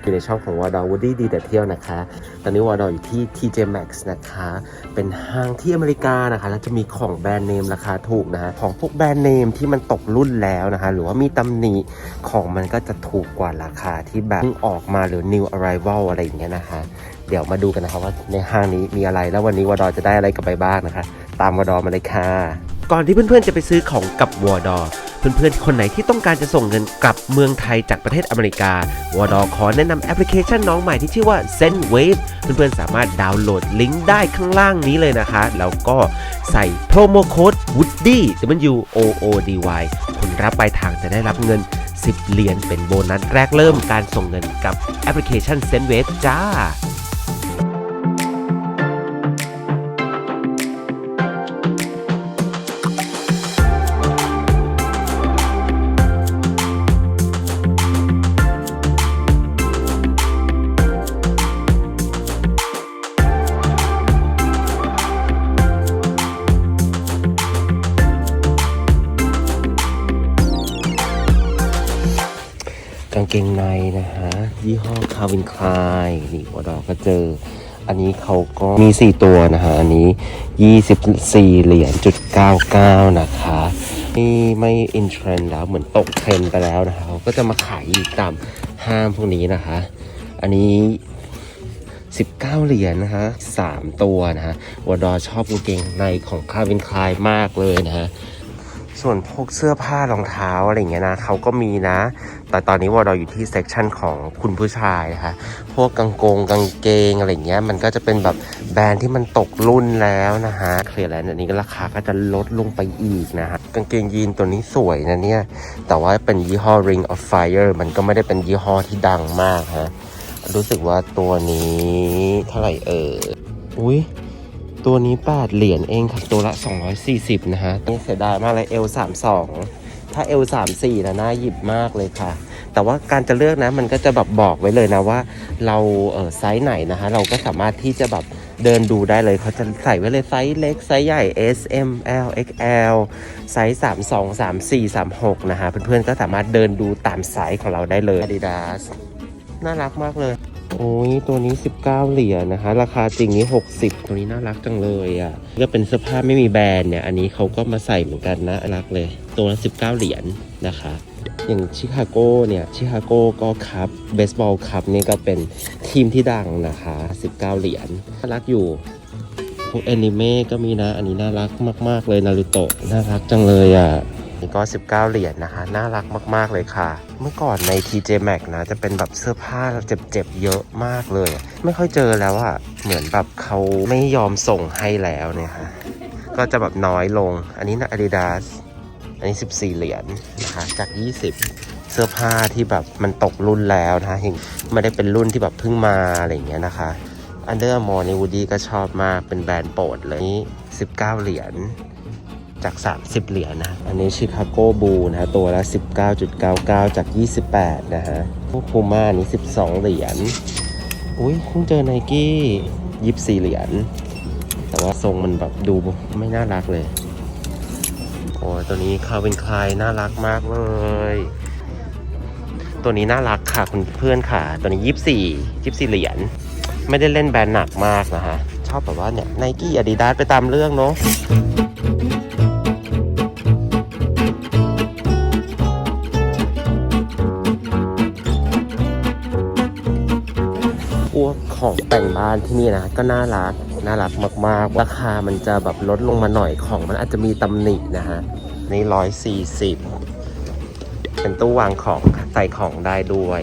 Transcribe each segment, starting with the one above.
อยู่ในช่องของวอร์ดอวูดดี้ดีแต่เที่ยวนะคะ ตอนนี้วอร์ดออยู่ที่ TJ Maxx นะคะ เป็นห้างที่อเมริกานะคะ แล้วจะมีของแบรนด์เนมราคาถูกนะฮะของพวกแบรนด์เนมที่มันตกรุ่นแล้วนะคะ หรือว่ามีตำหนิของมันก็จะถูกกว่าราคาที่แบบออกมาหรือ new arrival อะไรอย่างเงี้ยนะคะ เดี๋ยวมาดูกันนะคะว่าในห้างนี้มีอะไร แล้ววันนี้วอร์ดอจะได้อะไรกลับไปบ้างนะคะ ตามวอร์ดอมาเลยค่ะ ก่อนที่เพื่อนๆจะไปซื้อของกับวอร์ดอ เพื่อนๆ คนไหนที่ต้องการจะส่งเงินกลับเมืองไทยจากประเทศอเมริกาวอดอขอแนะนำแอปพลิเคชันน้องใหม่ที่ชื่อว่า Sendwave เพื่อนๆ สามารถดาวน์โหลดลิงก์ได้ข้างล่างนี้เลยนะคะ แล้วก็ใส่โปรโมโค้ด Woody W O O D Y คนรับปลายทางจะได้รับเงิน 10 เหรียญเป็นโบนัสแรกเริ่มการส่งเงินกับแอปพลิเคชัน Sendwave จ้าางเกงในนะฮะ ยี่ห้อคาวินคลายนี่วอดอก็เจอ อันนี้เขาก็มี 4 ตัวนะฮะ อันนี้ 24 เหรียญจุด99 นะคะนี่ไม่อินเทรนด์แล้วเหมือนตกเทรนด์ไปแล้วนะคะเขาก็จะมาขายอีกตามห้างพวกนี้นะคะ อันนี้19 เหรียญนะฮะ3ตัวนะฮะวอดอชอบกางเกงในของคาวินคลายมากเลยนะฮะ ส่วนพวกเสื้อผ้ารองเท้าอะไรเงี้ยนะเขาก็มีนะ แต่ตอนนี้วอเราอยู่ที่เซกชันของคุณผู้ชายนะคะพวกกางกงกางเกงอะไรเงี้ยมันก็จะเป็นแบบแบรนด์ที่มันตกรุ่นแล้วนะฮะเคลียร์แล้วอันนี้ก็ราคาก็จะลดลงไปอีกนะฮะกางเกงยีนตัวนี้สวยนะเนี่ย แต่ว่าเป็นยี่ห้อ Ring of Fire มันก็ไม่ได้เป็นยี่ห้อที่ดังมากฮะรู้สึกว่าตัวนี้เท่าไหร่เอออุ้ย ตัวนี้8เหรียญเองค่ะ ตัวละ 240 นะฮะนี่เสียดายมากเลย L32 ถ้า L34 นะน่าหยิบมากเลยค่ะ แต่ว่าการจะเลือกนะมันก็จะแบบบอกไว้เลยนะว่า เราเออไซส์ไหนนะฮะ เราก็สามารถที่จะแบบเดินดูได้เลย เขาจะใส่ไว้เลยไซส์เล็ก ไซส์ใหญ่ S M L X L ไซส์ 32 34 36 นะฮะ เพื่อนๆก็สามารถเดินดูตามไซส์ของเราได้เลย Adidas น่ารักมากเลย โอ้ยตัวนี้ 19 เหรียญนะคะ ราคาจริงนี้ 60 ตัวนี้น่ารักจังเลยอะก็เป็นเสื้อผ้าไม่มีแบรนด์เนี่ย อันนี้เขาก็มาใส่เหมือนกันนะรักเลย ตัวละ 19 เหรียญนะคะ อย่างชิคาโกเนี่ย ชิคาโกก็คัพเบสบอลคัพนี่ก็เป็นทีมที่ดังนะคะ 19 เหรียญน่ารักอยู่พวกแอนิเมะก็มีนะ อันนี้น่ารักมาก ๆ เลยนารูโตะน่ารักจังเลยอะ นี่ก็ 19 เหรียญนะคะ น่ารักมาก ๆ เลยค่ะ เมื่อก่อนใน TJ Maxx นะ จะเป็นแบบเสื้อผ้าเจ็บๆ เยอะมากเลย ไม่ค่อยเจอแล้วอะเหมือนแบบเขาไม่ยอมส่งให้แล้วเนี่ยค่ะ ก็จะแบบน้อยลง อันนี้นะ Adidas อันนี้ 14 เหรียญนะคะจาก 20 เสื้อผ้าที่แบบมันตกรุ่นแล้วนะคะยังไม่ได้เป็นรุ่นที่แบบเพิ่งมาอะไรอย่างเงี้ยนะคะอันเดอร์มอร์ในวูดี้ก็ชอบมากเป็นแบรนด์โปรดเลยนี่19 เหรียญ จาก 30 เหรียญนะ อันนี้ชิคาโกบูนะฮะตัวละ 19.99 จาก 28 นะฮะพวกพูม่านี้ 12 เหรียญ อุ้ยเพิ่งเจอไนกี้24เหรียญ แต่ว่าทรงมันแบบดูไม่น่ารักเลย โอ้ตัวนี้คาวินคลายน่ารักมากเลย ตัวนี้น่ารักค่ะคุณเพื่อนค่ะ ตัวนี้24 24เหรียญ ไม่ได้เล่นแบรนด์หนักมากนะฮะ ชอบแบบว่าเนี่ยไนกี้อาดิดาสไปตามเรื่องเนาะ ของแต่งบ้านที่นี่นะก็น่ารักน่ารักมากๆ ราคามันจะแบบลดลงมาหน่อยของมันอาจจะมีตำหนินะฮะนี่ร้อยสี่สิบเป็นตู้วางของใส่ของได้ด้วย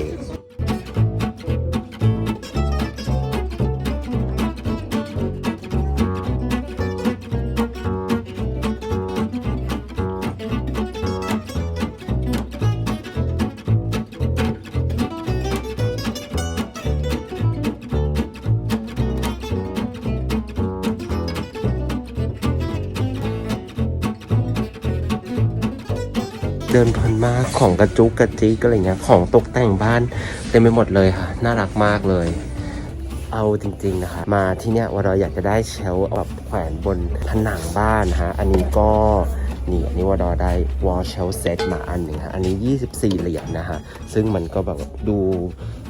เดินเพลินมากของกระจุกกระจิกอะไรเงี้ยของตกแต่งบ้านเต็มไปหมดเลยค่ะ น่ารักมากเลย เอาจริงๆนะคะ มาที่เนี้ยว่าเราอยากจะได้เชลแบบแขวนบนผนังบ้านฮะอันนี้ก็นี่อันนี้วอดอได้วอลเชลเซตมาอันหนึ่งฮะอันนี้ 24 เหรียญนะฮะ ซึ่งมันก็แบบดู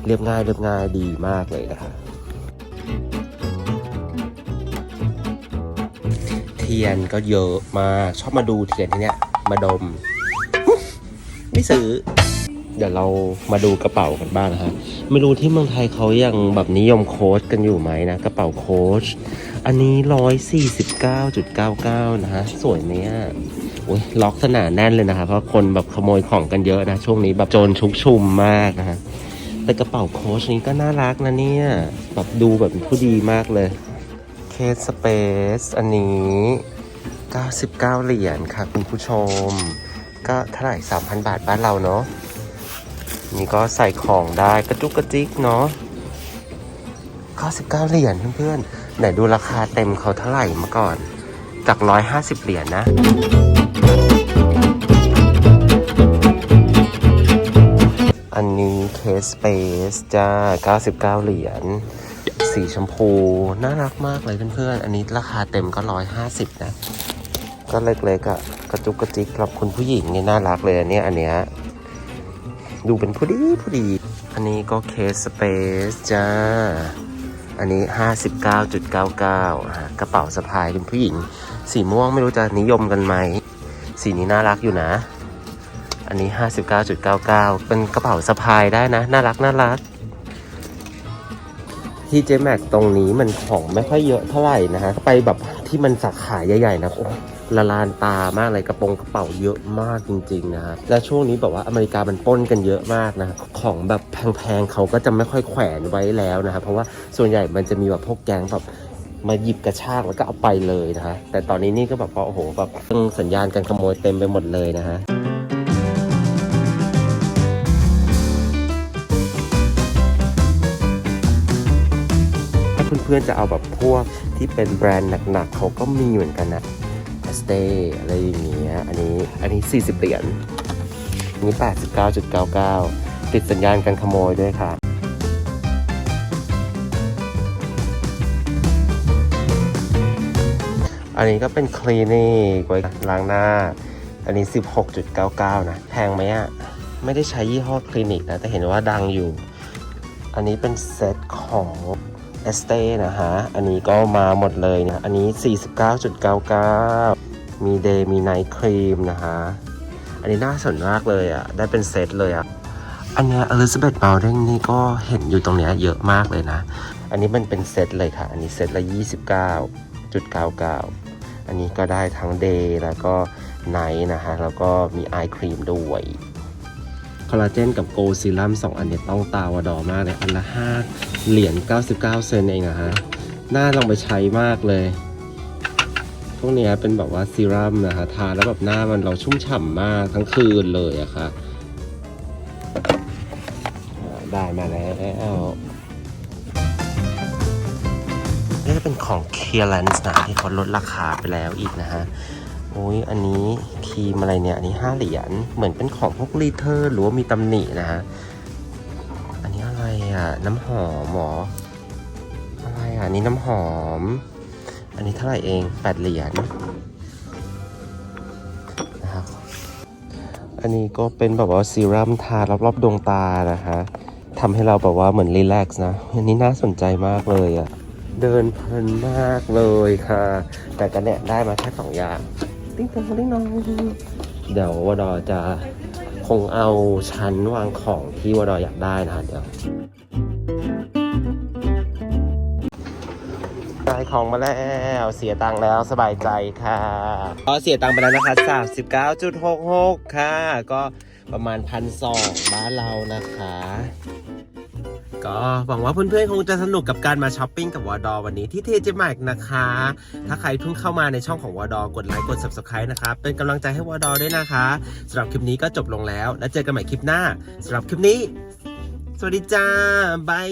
เรียบง่ายเรียบง่ายดีมากเลยนะฮะเทียนก็เยอะมากชอบมาดูเทียนที่เนี้ยมาดม ไม่ซื้อ เดี๋ยวเรามาดูกระเป๋ากันบ้างนะฮะไม่รู้ที่เมืองไทยเขายังแบบนิยมโค้ชกันอยู่ไหมนะกระเป๋าโค้ชอันนี้149.99นะฮะสวยไหมอะโอ้ยล็อกสนานแน่นเลยนะคะเพราะคนแบบขโมยของกันเยอะนะช่วงนี้แบบโจรชุกชุมมากนะฮะแต่กระเป๋าโค้ชนี้ก็น่ารักนะเนี่ยแบบดูแบบผู้ดีมากเลยเคสสเปซอันนี้ 99 เหรียญค่ะคุณผู้ชม ก็เท่าไหร่3,000บาทบ้านเราเนาะนี่ก็ใส่ของได้กระจุกกระจิกเนาะ99เหรียญเพื่อนๆไหนดูราคาเต็มเขาเท่าไหร่มาก่อน จาก 150 เหรียญนะอันนี้เคสสเปซจ้า 99 เหรียญ สีชมพู น่ารักมากเลยเพื่อนๆ อันนี้ราคาเต็มก็ 150 นะ ก็เล็กๆอะ่ะกระจุกกระจิกสำหรับคุณผู้หญิงนี่น่ารักเลยอันนี้อันเนี้ยดูเป็นผู้ดีผู้ดี อันนี้ก็เคสสเปซจ้า อันนี้ 59.99อะกระเป๋าสะพายเป็นผู้หญิง สีม่วงไม่รู้จะนิยมกันไหม สีนี้น่ารักอยู่นะ อันนี้ 59.99 เป็นกระเป๋าสะพายได้นะ น่ารักน่ารักที่เจแม็กตรงนี้มันของไม่ค่อยเยอะเท่าไหร่นะฮะ ไปแบบที่มันสาขาใหญ่ๆนะโอ้ละลานตามากเลยกระโปรงกระเป๋าเยอะมากจริงๆนะฮะและช่วงนี้แบบว่าอเมริกามันป้นกันเยอะมากนะของแบบแพงๆเขาก็จะไม่ค่อยแขวนไว้แล้วนะครับเพราะว่าส่วนใหญ่มันจะมีแบบพวกแก๊งแบบมาหยิบกระชากแล้วก็เอาไปเลยนะฮะแต่ตอนนี้นี่ก็แบบว่าโอ้โหแบบสัญญาณการขโมยเต็มไปหมดเลยนะฮะ เพื่อนๆจะเอาแบบพวกที่เป็นแบรนด์หนักๆเขาก็มีเหมือนกันนะสเตอะไรอย่างเงี้ยอันนี้อันนี้ 40 เหรียญนนี้ 89.99 ติดสัญญาณการขโมยด้วยค่ะอันนี้ก็เป็นคลีนิกไว้ล้างหน้า อันนี้ 16.99 นะ แพงไหมอะไม่ได้ใช้ยี่ห้อคลินิกนะ แต่เห็นว่าดังอยู่ อันนี้เป็นเซตของ เอสเต้นะฮะ อันนี้ก็มาหมดเลยนะ อันนี้ 49.99 มีเดย์มีไนท์ครีมนะฮะ อันนี้น่าสนมากเลยอะ ได้เป็นเซตเลยอะ อันเนี้ย Elizabeth b o w d i n g นี่ก็เห็นอยู่ตรงเนี้ยเยอะมากเลยนะ อันนี้มันเป็นเซตเลยค่ะ อันนี้เซตละ 29.99 อันนี้ก็ได้ทั้งเดย์แล้วก็ไนท์นะฮะ แล้วก็มีไอครีมด้วย ลลาเจนกับโกลซีรัมสองอันเนี่ยต้องตาวดอมากเลย อันละ 5 เหรียญ 99 เซนเองอะฮะ น่าลองไปใช้มากเลย พวกเนี้ยเป็นแบบว่าซีรัมนะฮะทาแล้วแบบหน้ามันเราชุ่มฉ่ำมากทั้งคืนเลยอะค่ะอ่าได้มาแล้วนี่จะเป็นของ Clearance นะที่เขาลดราคาไปแล้วอีกนะฮะ โอ้ยอันนี้ครีมอะไรเนี่ย อันนี้5เหรียญ เหมือนเป็นของพวกรีเทอร์หรือว่ามีตำหนินะฮะ อันนี้อะไรอะ น้ำหอมหมออะไรอะ อันนี้น้ำหอม อันนี้เท่าไหร่เอง8เหรียญนะครับ อันนี้ก็เป็นแบบว่าซีรั่มทารอบๆดวงตานะคะทำให้เราแบบว่าเหมือนรีแลกซ์นะ อันนี้น่าสนใจมากเลยอะ เดินเพลินมากเลยค่ะ แต่กันเนี่ยได้มาแค่สองอย่าง ติ๊งตองติ๊งนองเดี๋ยววดอจะคงเอาชั้นวางของที่วดออยากได้นะเดี๋ยวได้ของมาแล้วเสียตังค์แล้วสบายใจค่ะก็เสียตังค์ไปแล้วนะคะ39.66 ค่ะ ก็ประมาณพันสองบ้านเรานะคะ ก็หวังว่าเพื่อนๆคงจะสนุกกับการมาช้อปปิ้งกับวอดอวันนี้ที่เทเจมากนะคะ ถ้าใครเพิ่งเข้ามาในช่องของวอดอกดไลค์กด subscribe นะครับ เป็นกำลังใจให้วอดอด้วยนะคะสำหรับคลิปนี้ก็จบลงแล้ว แล้วเจอกันใหม่คลิปหน้าสำหรับคลิปนี้ สวัสดีจ้าบาย